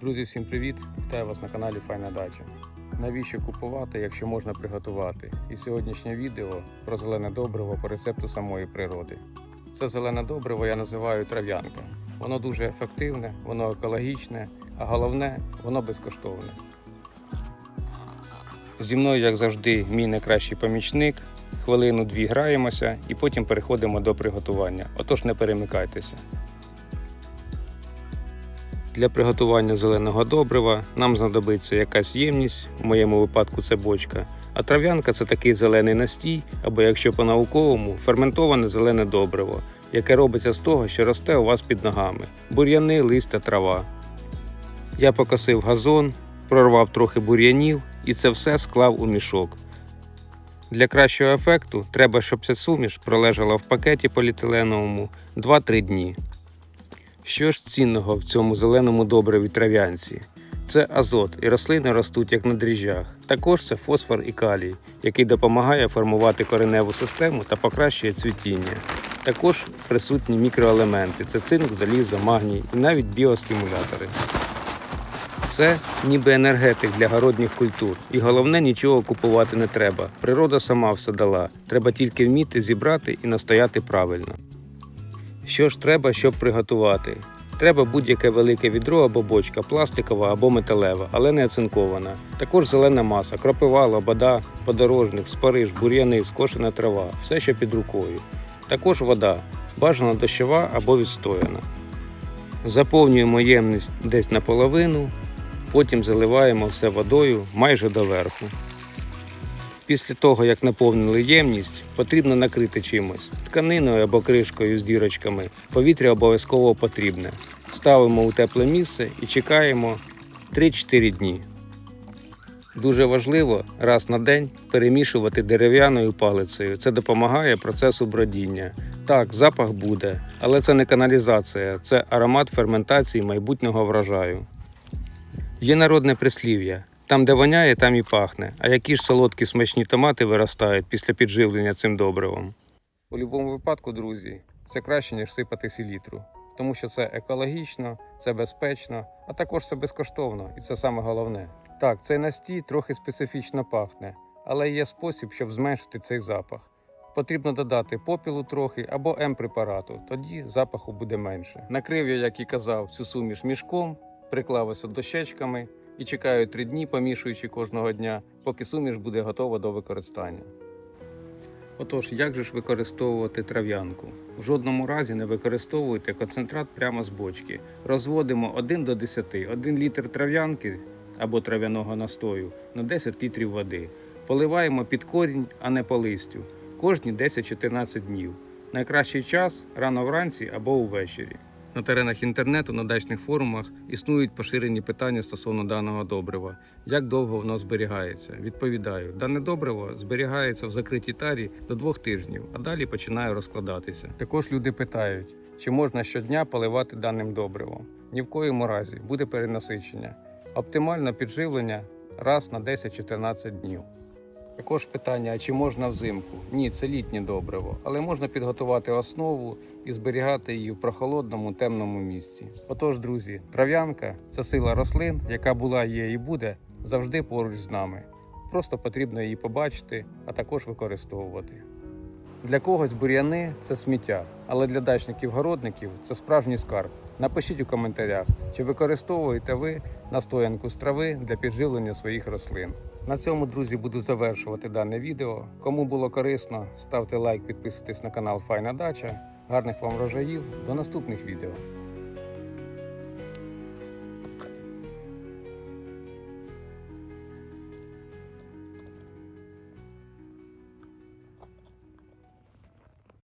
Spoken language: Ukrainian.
Друзі, всім привіт! Вітаю вас на каналі Файна Дача. Навіщо купувати, якщо можна приготувати? І сьогоднішнє відео про зелене добриво по рецепту самої природи. Це зелене добриво я називаю трав'янка. Воно дуже ефективне, воно екологічне, а головне, воно безкоштовне. Зі мною, як завжди, мій найкращий помічник. Хвилину-дві граємося і потім переходимо до приготування. Отож не перемикайтеся. Для приготування зеленого добрива нам знадобиться якась ємність, в моєму випадку це бочка. А трав'янка це такий зелений настій, або якщо по-науковому, ферментоване зелене добриво, яке робиться з того, що росте у вас під ногами: бур'яни, листя, трава. Я покосив газон, прорвав трохи бур'янів і це все склав у мішок. Для кращого ефекту треба, щоб ця суміш пролежала в пакеті поліетиленовому 2-3 дні. Що ж цінного в цьому зеленому добриві трав'янці? Це азот, і рослини ростуть як на дріжджах. Також це фосфор і калій, який допомагає формувати кореневу систему та покращує цвітіння. Також присутні мікроелементи це цинк, залізо, магній і навіть біостимулятори. Це ніби енергетик для городніх культур. І головне нічого купувати не треба. Природа сама все дала. Треба тільки вміти зібрати і настояти правильно. Що ж треба, щоб приготувати? Треба будь-яке велике відро або бочка, пластикова або металева, але не оцинкована. Також зелена маса, кропива, лобода, подорожник, спариж, бур'яни, скошена трава, все, що під рукою. Також вода, бажано дощова або відстояна. Заповнюємо ємність десь наполовину, потім заливаємо все водою майже доверху. Після того, як наповнили ємність, потрібно накрити чимось тканиною або кришкою з дірочками. Повітря обов'язково потрібне. Ставимо у тепле місце і чекаємо 3-4 дні. Дуже важливо раз на день перемішувати дерев'яною палицею. Це допомагає процесу бродіння. Так, запах буде, але це не каналізація, це аромат ферментації майбутнього врожаю. Є народне прислів'я: там, де воняє, там і пахне. А які ж солодкі смачні томати виростають після підживлення цим добривом? У будь-якому випадку, друзі, це краще, ніж сипати селітру, тому що це екологічно, це безпечно, а також це безкоштовно, і це саме головне. Так, цей настій трохи специфічно пахне, але є спосіб, щоб зменшити цей запах. Потрібно додати попілу трохи або М-препарату, тоді запаху буде менше. Накрив я, як і казав, цю суміш мішком, приклав ось дощечками і чекаю три дні, помішуючи кожного дня, поки суміш буде готова до використання. Отож, як же ж використовувати трав'янку? В жодному разі не використовуйте концентрат прямо з бочки. Розводимо 1 до 10, 1 літр трав'янки або трав'яного настою на 10 літрів води. Поливаємо під корінь, а не по листю. Кожні 10-14 днів. Найкращий час рано вранці або увечері. На теренах інтернету, на дачних форумах існують поширені питання стосовно даного добрива. Як довго воно зберігається? Відповідаю, дане добриво зберігається в закритій тарі до двох тижнів, а далі починає розкладатися. Також люди питають, чи можна щодня поливати даним добривом. Ні в коєму разі буде перенасичення. Оптимальне підживлення раз на 10-14 днів. Також питання, а чи можна взимку? Ні, це літнє добриво, але можна підготувати основу і зберігати її в прохолодному темному місці. Отож, друзі, трав'янка це сила рослин, яка була, є і буде завжди поруч з нами. Просто потрібно її побачити, а також використовувати. Для когось бур'яни це сміття, але для дачників-городників це справжній скарб. Напишіть у коментарях, чи використовуєте ви настоянку з трави для підживлення своїх рослин. На цьому, друзі, буду завершувати дане відео. Кому було корисно, ставте лайк, підписуйтесь на канал Файна Дача. Гарних вам врожаїв. До наступних відео.